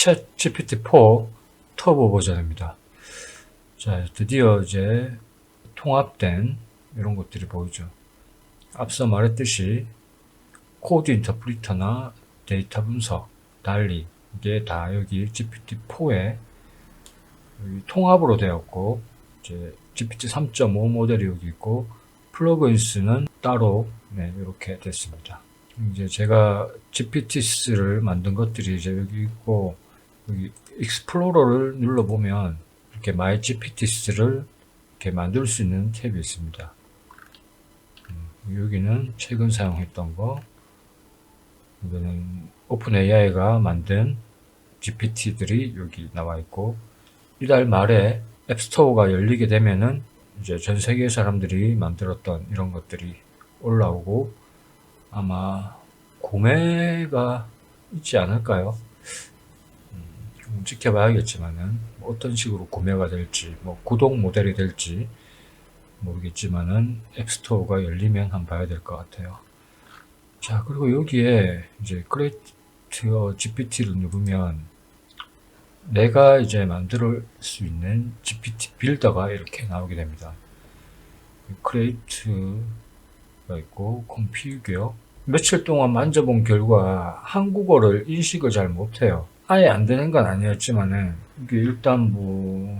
챗 GPT-4 터보 버전입니다. 자, 드디어 이제 통합된 이런 것들이 보이죠. 앞서 말했듯이 코드 인터프리터나 데이터 분석, 달리 이게 다 여기 GPT-4에 통합으로 되었고 이제 GPT 3.5 모델이 여기 있고 플러그인스는 따로 네, 이렇게 됐습니다. 이제 제가 GPT-3를 만든 것들이 이제 여기 있고 여기 익스플로러를 눌러보면 이렇게 마이 GPT-3를 이렇게 만들 수 있는 탭이 있습니다. 음, 여기는 최근 사용했던 거 이거는 오픈 AI가 만든 GPT들이 여기 나와 있고 이달 말에 앱스토어가 열리게 되면은 이제 전 세계 사람들이 만들었던 이런 것들이 올라오고 아마 구매가 있지 않을까요? 지켜봐야겠지만은 뭐 어떤 식으로 구매가 될지 뭐 구독 모델이 될지 모르겠지만은 앱스토어가 열리면 한번 봐야 될 것 같아요. 자 그리고 여기에 이제 크레이트 GPT를 누르면 내가 이제 만들 수 있는 GPT 빌더가 이렇게 나오게 됩니다. 크레이트가 있고 컴피규어 며칠 동안 만져본 결과 한국어를 인식을 잘 못해요. 아예 안 되는 건 아니었지만은 이게 일단 뭐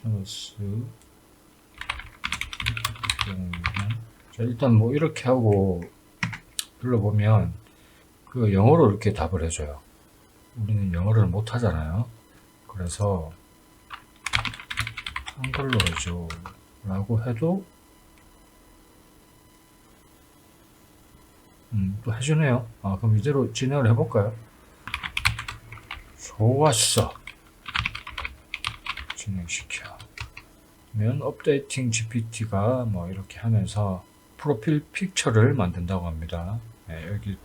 플러스 자 일단 뭐 이렇게 하고 눌러보면 그 영어로 이렇게 답을 해줘요. 우리는 영어를 못 하잖아요. 그래서 한글로 해줘 라고 해도 음, 또 해주네요. 아, 그럼 이대로 진행을 해볼까요? 좋았어. 진행시켜. 면 업데이팅 GPT가 뭐 이렇게 하면서 프로필 픽처를 만든다고 합니다. 네, 여기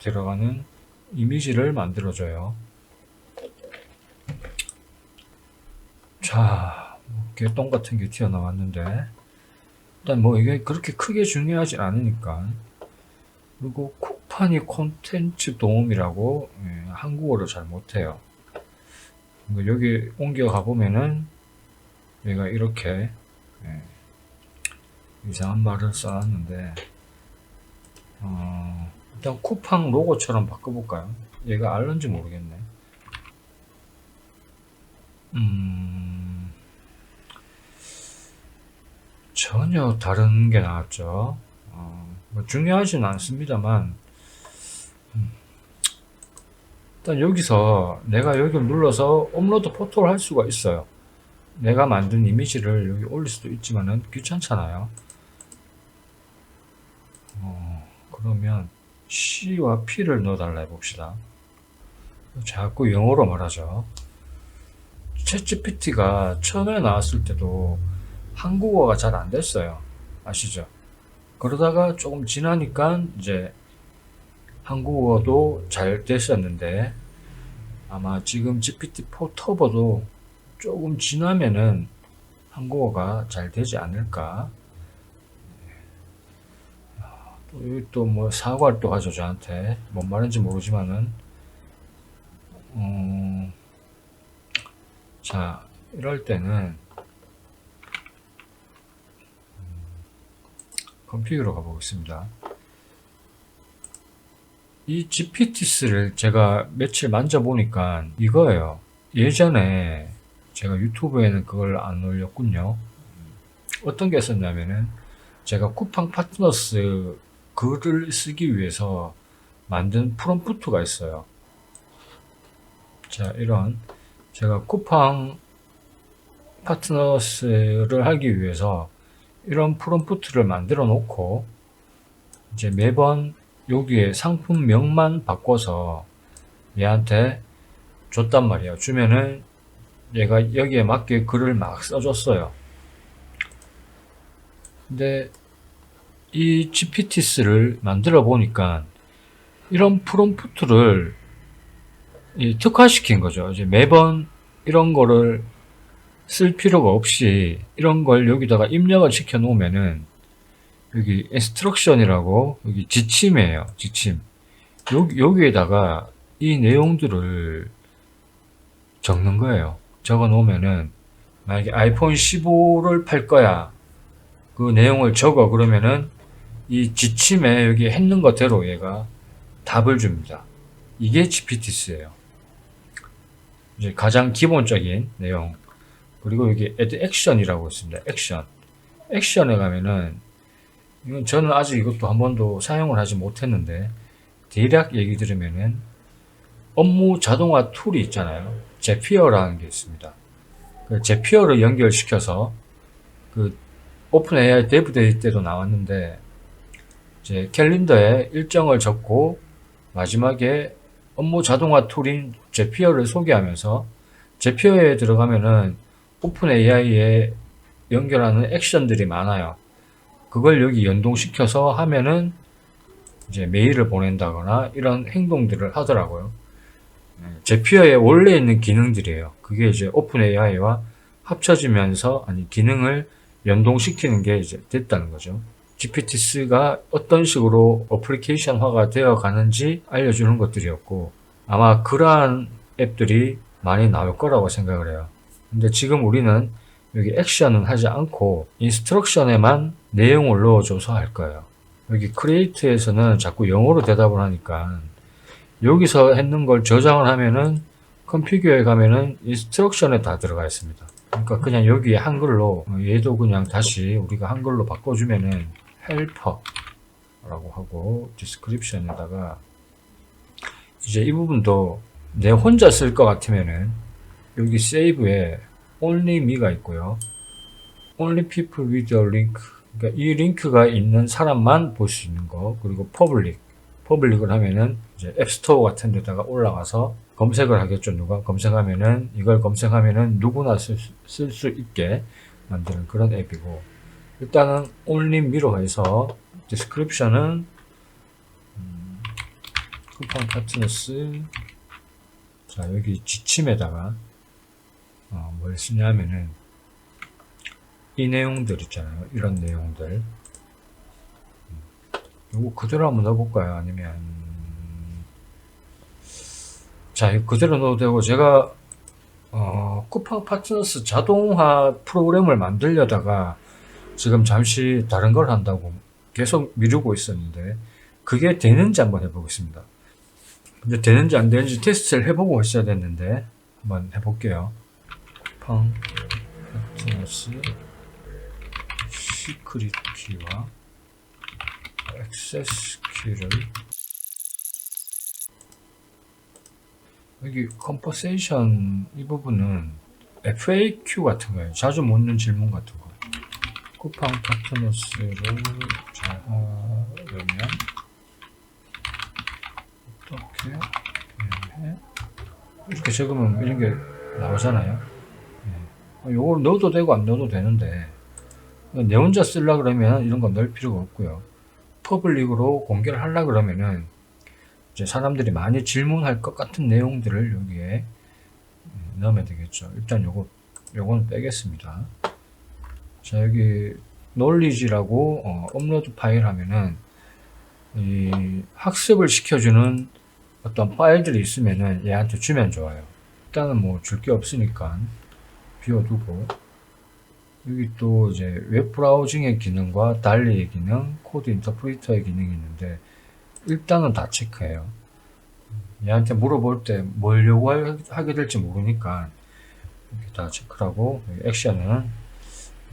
들어가는 이미지를 만들어줘요. 자, 뭐 개똥 같은 게 튀어나왔는데, 일단 뭐 이게 그렇게 크게 중요하지 않으니까. 그리고 쿠팡이 콘텐츠 도움이라고 예, 한국어를 잘 못해요. 그리고 여기 옮겨가 보면은 얘가 이렇게 예, 이상한 말을 써놨는데 어, 일단 쿠팡 로고처럼 바꿔볼까요? 얘가 알는지 모르겠네. 음, 전혀 다른 게 나왔죠. 어, 뭐 중요하진 않습니다만, 음, 일단 여기서 내가 여기를 눌러서 업로드 포토를 할 수가 있어요. 내가 만든 이미지를 여기 올릴 수도 있지만은 귀찮잖아요. 어, 그러면 C와 P를 넣어 달라 해봅시다. 자꾸 영어로 말하죠. 챗GPT가 처음에 나왔을 때도 한국어가 잘 안 됐어요. 아시죠? 그러다가 조금 지나니까 이제 한국어도 잘 됐었는데 아마 지금 GPT-4 터보도 조금 지나면은 한국어가 잘 되지 않을까. 또 여기 또뭐 사과를 또 하죠 저한테 뭔 말인지 모르지만은 음, 자 이럴 때는 컴퓨터로 가보겠습니다. 이 GPT-3를 제가 며칠 만져보니까 이거예요. 예전에 제가 유튜브에는 그걸 안 올렸군요. 어떤 게 있었냐면은 제가 쿠팡 파트너스 글을 쓰기 위해서 만든 프롬프트가 있어요. 자, 이런 제가 쿠팡 파트너스를 하기 위해서 이런 프롬프트를 만들어 놓고 이제 매번 여기에 상품명만 바꿔서 얘한테 줬단 말이에요. 주면은 얘가 여기에 맞게 글을 막 써줬어요. 근데 이 GPT-3를 만들어 보니까 이런 프롬프트를 이 특화시킨 거죠. 이제 매번 이런 거를 쓸 필요가 없이 이런 걸 여기다가 입력을 시켜 놓으면은 여기 instruction이라고 여기 지침이에요. 지침. 여기, 여기에다가 이 내용들을 적는 거예요. 적어 놓으면은 만약에 아이폰 15를 팔 거야. 그 내용을 적어 그러면은 이 지침에 여기 했는 것대로 얘가 답을 줍니다. 이게 GPT스예요. 이제 가장 기본적인 내용. 그리고 여기 add action이라고 있습니다. 액션. 액션에 가면은 이건 저는 아직 이것도 한 번도 사용을 하지 못했는데 대략 얘기 들으면은 업무 자동화 툴이 있잖아요. 제피어라는 게 있습니다. 그 제피어를 연결시켜서 그 오픈 AI 데브 데이 때도 나왔는데 이제 캘린더에 일정을 적고 마지막에 업무 자동화 툴인 제피어를 소개하면서 제피어에 들어가면은 오픈 AI에 연결하는 액션들이 많아요. 그걸 여기 연동시켜서 하면은 이제 메일을 보낸다거나 이런 행동들을 하더라고요. 네, 제피어에 원래 있는 기능들이에요. 그게 이제 오픈 AI와 합쳐지면서 아니 기능을 연동시키는 게 이제 됐다는 거죠. GPT-4가 어떤 식으로 어플리케이션화가 되어 가는지 알려주는 것들이었고 아마 그러한 앱들이 많이 나올 거라고 생각을 해요. 근데 지금 우리는 여기 액션은 하지 않고 인스트럭션에만 내용을 넣어줘서 할 거예요. 여기 크리에이트에서는 자꾸 영어로 대답을 하니까 여기서 했는 걸 저장을 하면은 컴퓨터에 가면은 인스트럭션에 다 들어가 있습니다. 그러니까 그냥 여기에 한글로 어, 얘도 그냥 다시 우리가 한글로 바꿔주면은 헬퍼라고 하고 디스크립션에다가 이제 이 부분도 내 혼자 쓸 것 같으면은 여기 세이브에 only me가 있고요. only people with a link. 그러니까 이 링크가 있는 사람만 볼 수 있는 거. 그리고 public. public을 하면은 이제 앱스토어 같은 데다가 올라가서 검색을 하겠죠. 누가 검색하면은 이걸 검색하면은 누구나 쓸수 있게 만드는 그런 앱이고 일단은 only me로 해서 description은 음, 쿠팡 파트너스 자 여기 지침에다가 어, 뭘 쓰냐면은 이 내용들 있잖아요. 이런 내용들. 음, 요거 그대로 한번 넣어볼까요? 아니면 자 이거 그대로 넣어도 되고 제가 어, 쿠팡 파트너스 자동화 프로그램을 만들려다가 지금 잠시 다른 걸 한다고 계속 미루고 있었는데 그게 되는지 한번 해보겠습니다. 근데 되는지 안 되는지 테스트를 해보고 있어야 됐는데 한번 해볼게요. 쿠팡 파트너스 시크릿 키와 액세스 키를 여기 컴퍼세이션 이 부분은 FAQ 같은 거예요. 자주 묻는 질문 같은 거. 쿠팡 파트너스를 잘 하려면 어떻게 해? 이렇게 적으면 이런 게 나오잖아요. 예. 요걸 넣어도 되고 안 넣어도 되는데 내 혼자 쓰려 그러면 이런 건 넣을 필요가 없고요. 퍼블릭으로 공개를 하려 그러면은 이제 사람들이 많이 질문할 것 같은 내용들을 여기에 넣으면 되겠죠. 일단 요거 요거는 빼겠습니다. 자 여기 knowledge라고 어, 업로드 파일 하면은 이 학습을 시켜주는 어떤 파일들이 있으면은 얘한테 주면 좋아요. 일단은 뭐 줄 게 없으니까 비워두고 여기 또 이제 웹 브라우징의 기능과 달리의 기능, 코드 인터프리터의 기능이 있는데 일단은 다 체크해요. 얘한테 물어볼 때 뭘 요구하게 될지 모르니까 이렇게 다 체크를 하고 액션은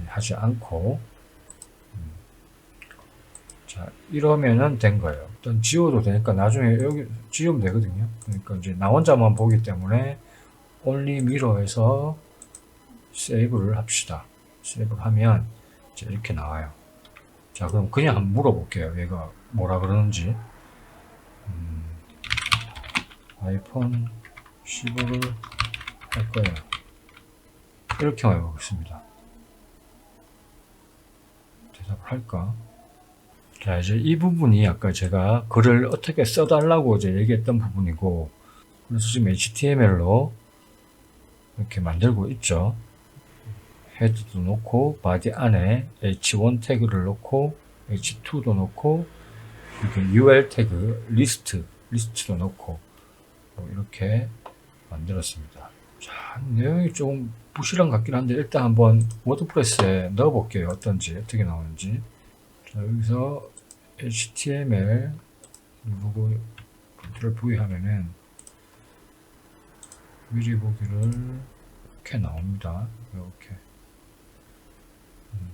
하지 않고 음. 자 이러면은 된 거예요. 일단 지워도 되니까 나중에 여기 지우면 되거든요. 그러니까 이제 나 혼자만 보기 때문에 only mirror에서 세이브를 합시다. 세이브를 하면 이제 이렇게 나와요. 자 그럼 그냥 한번 물어볼게요. 얘가 뭐라 그러는지. 음, 아이폰 15를 할 거예요. 이렇게만 해보겠습니다. 대답을 할까? 자, 이제 이 부분이 아까 제가 글을 어떻게 써달라고 이제 얘기했던 부분이고, 그래서 지금 HTML로 이렇게 만들고 있죠. 헤드도 놓고, 바디 안에 H1 태그를 놓고, h2도 넣고 이렇게 ul 태그 리스트 리스트도 넣고 뭐 이렇게 만들었습니다. 자 내용이 조금 부실한 것 같긴 한데 일단 한번 워드프레스에 넣어 볼게요. 어떤지 어떻게 나오는지. 자 여기서 HTML 누르고 컨트롤 V 하면은 미리 보기를 이렇게 나옵니다. 이렇게. 음.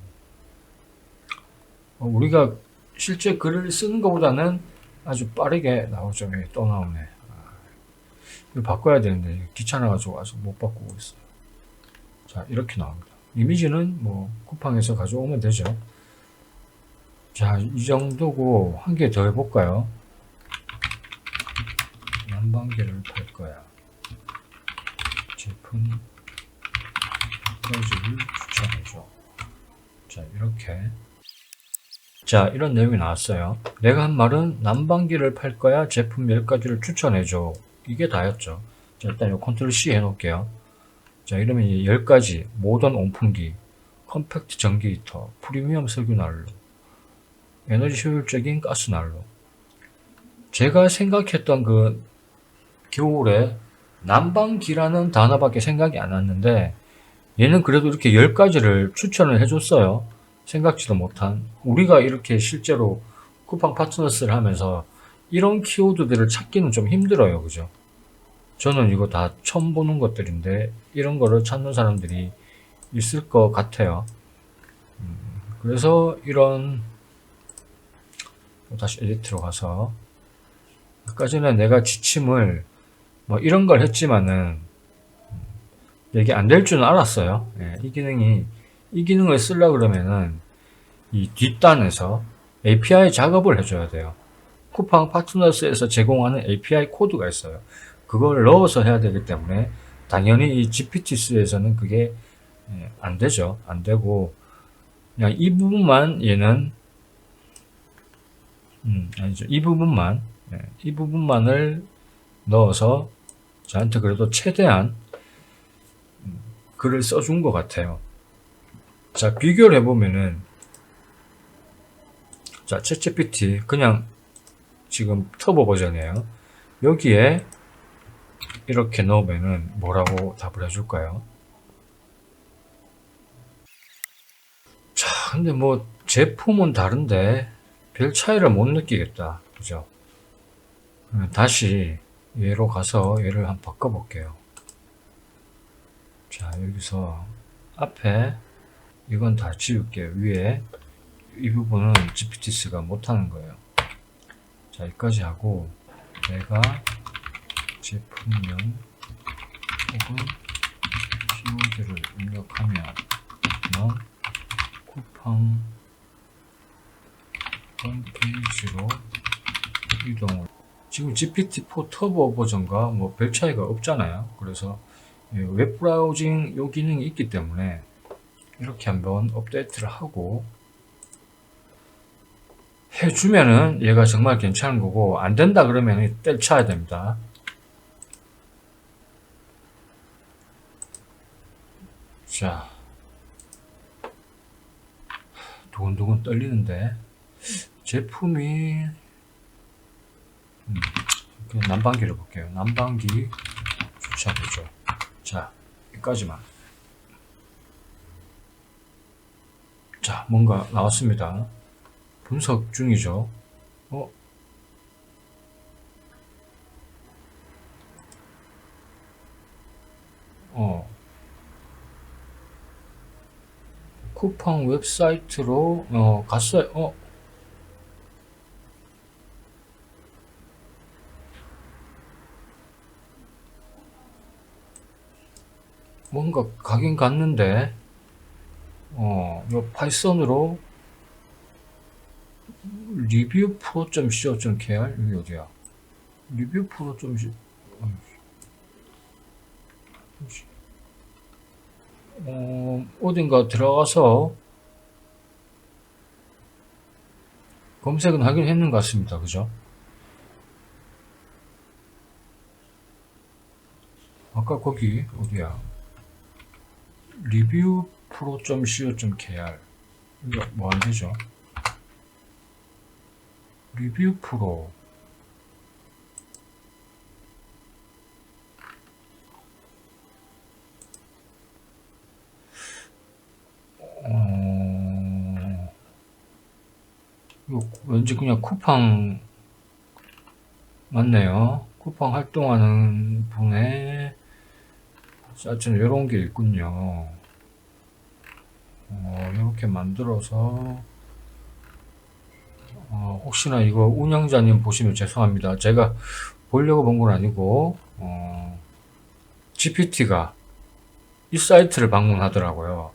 어, 우리가 실제 글을 쓰는 것보다는 아주 빠르게 나오죠. 예, 또 나오네. 아, 이거 바꿔야 되는데 귀찮아가지고 아직 못 바꾸고 있어요. 자 이렇게 나옵니다. 이미지는 뭐 쿠팡에서 가져오면 되죠. 자 이 정도고 한 개 더 해볼까요? 난방기를 팔 거야. 제품 가지를 추천해줘. 자, 이렇게. 자, 이런 내용이 나왔어요. 내가 한 말은 난방기를 팔 거야. 제품 10가지를 추천해줘. 이게 다였죠. 자, 일단 요 컨트롤 C 해놓을게요. 자, 이러면 이 10가지. 모던 온풍기, 컴팩트 전기 히터, 프리미엄 석유 난로, 에너지 효율적인 가스 난로. 제가 생각했던 그 겨울에 난방기라는 단어밖에 생각이 안 났는데 얘는 그래도 이렇게 10가지를 추천을 해줬어요. 생각지도 못한. 우리가 이렇게 실제로 쿠팡 파트너스를 하면서 이런 키워드들을 찾기는 좀 힘들어요. 그죠? 저는 이거 다 처음 보는 것들인데 이런 거를 찾는 사람들이 있을 것 같아요. 음, 그래서 이런 다시 에디트로 가서 아까 전에 내가 지침을 뭐 이런 걸 했지만은 이게 안 될 줄은 알았어요. 예, 이 기능이 이 기능을 쓰려 그러면은 이 뒷단에서 API 작업을 해줘야 돼요. 쿠팡 파트너스에서 제공하는 API 코드가 있어요. 그걸 넣어서 해야 되기 때문에 당연히 이 GPT스에서는 그게 예, 안 되죠. 안 되고 그냥 이 부분만 얘는 음, 아니죠. 이 부분만 예, 이 부분만을 넣어서 저한테 그래도 최대한 음, 글을 써준 것 같아요. 자, 비교를 해보면은, 자, 챗GPT, 그냥 지금 터보 버전이에요. 여기에 이렇게 넣으면은 뭐라고 답을 해줄까요? 자, 근데 뭐, 제품은 다른데, 별 차이를 못 느끼겠다. 그죠? 음, 다시 얘로 가서 얘를 한번 바꿔볼게요. 자, 여기서 앞에 이건 다 지울게요. 위에 이 부분은 GPT스가 못하는 거예요. 자, 여기까지 하고 내가 제품명 혹은 키워드를 입력하면 넌 쿠팡 홈페이지로 이동을 지금 GPT-4 터보 버전과 뭐 별 차이가 없잖아요. 그래서 예, 웹 브라우징 요 기능이 있기 때문에 이렇게 한번 업데이트를 하고 해주면은 얘가 정말 괜찮은 거고 안 된다 그러면 때려쳐야 됩니다. 자 두근두근 떨리는데 제품이 음, 난방기를 볼게요. 난방기 주차되죠. 자, 여기까지만. 자, 뭔가 나왔습니다. 분석 중이죠. 어? 어. 쿠팡 웹사이트로 어, 갔어요. 어? 뭔가 가긴 갔는데 어, 요 파이썬으로 리뷰 프로.co.kr 여기 어디야? 리뷰 프로.co 어, 어딘가 들어가서 검색은 하긴 했는 것 같습니다. 그죠? 아까 거기 어디야? 리뷰 프로.co.kr 이거 뭐 안 되죠? 리뷰 프로. 어, 이거 왠지 그냥 쿠팡 맞네요. 쿠팡 활동하는 분의 사진 이런 게 있군요. 어, 이렇게 만들어서 어, 혹시나 이거 운영자님 보시면 죄송합니다. 제가 보려고 본 건 아니고 어, GPT가 이 사이트를 방문하더라고요.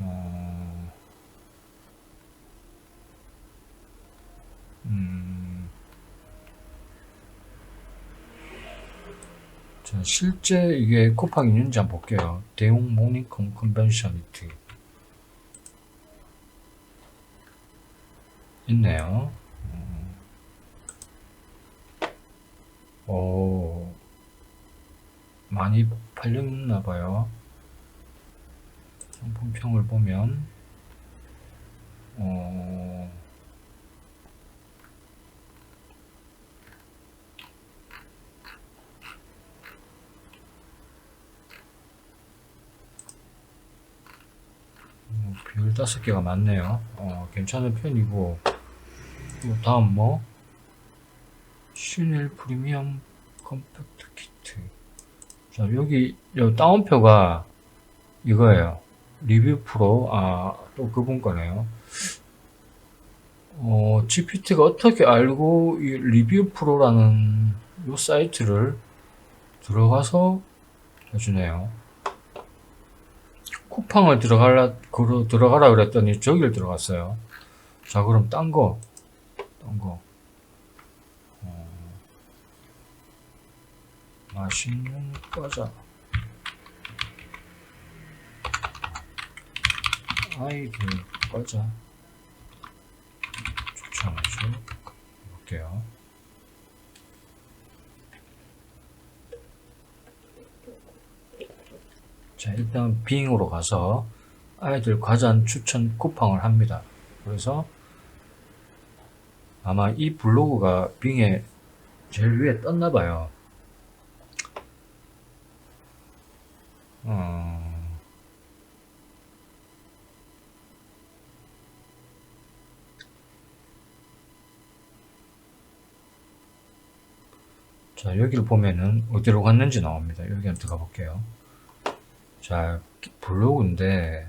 어, 음, 실제 이게 쿠팡 있는지 한번 볼게요. 대웅 모닝 컨- 컨벤션 미팅 있네요. 음. 오, 많이 팔렸나 봐요. 상품평을 보면, 어, 음, 별 다섯 개가 많네요. 어, 괜찮은 편이고, 또 다음 뭐, 슈넬 프리미엄 컴팩트 키트. 자, 여기, 요 다운표가 이거예요. 리뷰 프로, 아, 또 그분 거네요. 어, GPT가 어떻게 알고 이 리뷰 프로라는 요 사이트를 들어가서 해주네요. 쿠팡을 들어가라, 그러, 들어가라 그랬더니 저기를 들어갔어요. 자, 그럼 딴 거, 딴 거. 어, 맛있는 과자. 아이들 과자. 추천해줘. 볼게요. 자, 일단 빙으로 가서 아이들 과자 추천 쿠팡을 합니다. 그래서 아마 이 블로그가 빙에 제일 위에 떴나 봐요. 어, 자, 여기를 보면은 어디로 갔는지 나옵니다. 여기 한번 들어가 볼게요. 자, 블로그인데,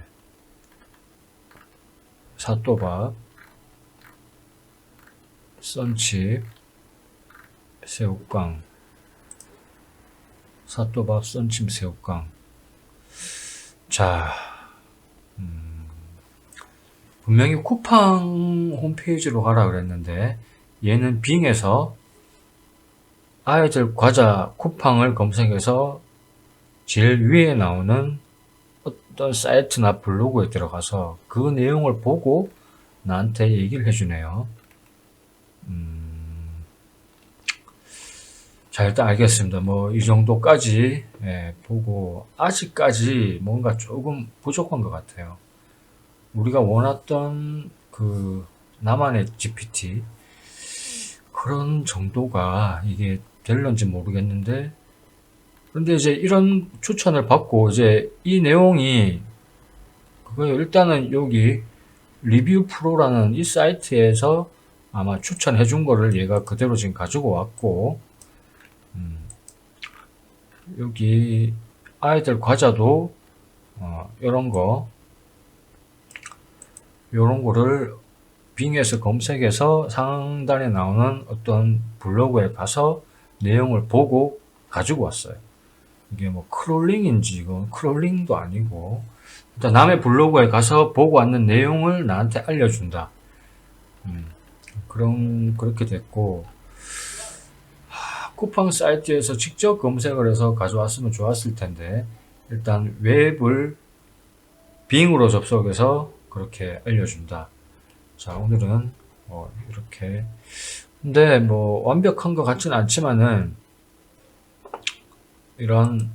사또밥, 썬칩, 새우깡, 사또밥, 썬칩, 새우깡. 자, 음, 분명히 쿠팡 홈페이지로 가라 그랬는데, 얘는 빙에서 아이들 과자 쿠팡을 검색해서 제일 위에 나오는 어떤 사이트나 블로그에 들어가서 그 내용을 보고 나한테 얘기를 해주네요. 음, 자, 일단 알겠습니다. 뭐, 이 정도까지, 예, 보고, 아직까지 뭔가 조금 부족한 것 같아요. 우리가 원했던 그, 나만의 GPT, 그런 정도가 이게 될런지 모르겠는데, 그런데 이제 이런 추천을 받고 이제 이 내용이 그거예요. 일단은 여기 리뷰 프로라는 이 사이트에서 아마 추천해 준 거를 얘가 그대로 지금 가지고 왔고 음, 여기 아이들 과자도 어, 이런 거 이런 거를 빙에서 검색해서 상단에 나오는 어떤 블로그에 가서 내용을 보고 가지고 왔어요. 이게 뭐 크롤링인지 이건 크롤링도 아니고 일단 남의 블로그에 가서 보고 왔는 내용을 나한테 알려준다. 음, 그런 그렇게 됐고 하, 쿠팡 사이트에서 직접 검색을 해서 가져왔으면 좋았을 텐데 일단 웹을 빙으로 접속해서 그렇게 알려준다. 자 오늘은 뭐 이렇게 근데 뭐 완벽한 것 같지는 않지만은 이런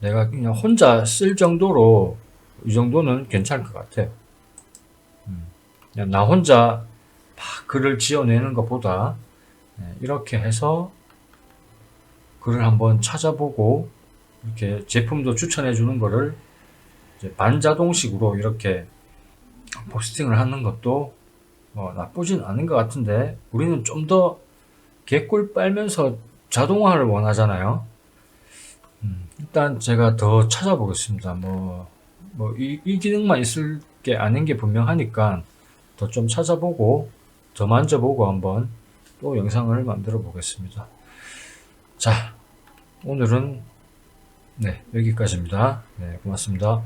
내가 그냥 혼자 쓸 정도로 이 정도는 괜찮을 것 같아요. 음. 그냥 나 혼자 막 글을 지어내는 것보다 네, 이렇게 해서 글을 한번 찾아보고 이렇게 제품도 추천해 주는 거를 반자동식으로 이렇게 포스팅을 하는 것도 뭐 나쁘진 않은 것 같은데 우리는 좀 더 개꿀 빨면서 자동화를 원하잖아요. 음, 일단 제가 더 찾아보겠습니다. 뭐, 뭐, 이, 이 기능만 있을 게 아닌 게 분명하니까 더 좀 찾아보고 더 만져보고 한번 또 영상을 만들어 보겠습니다. 자, 오늘은 네, 여기까지입니다. 네, 고맙습니다.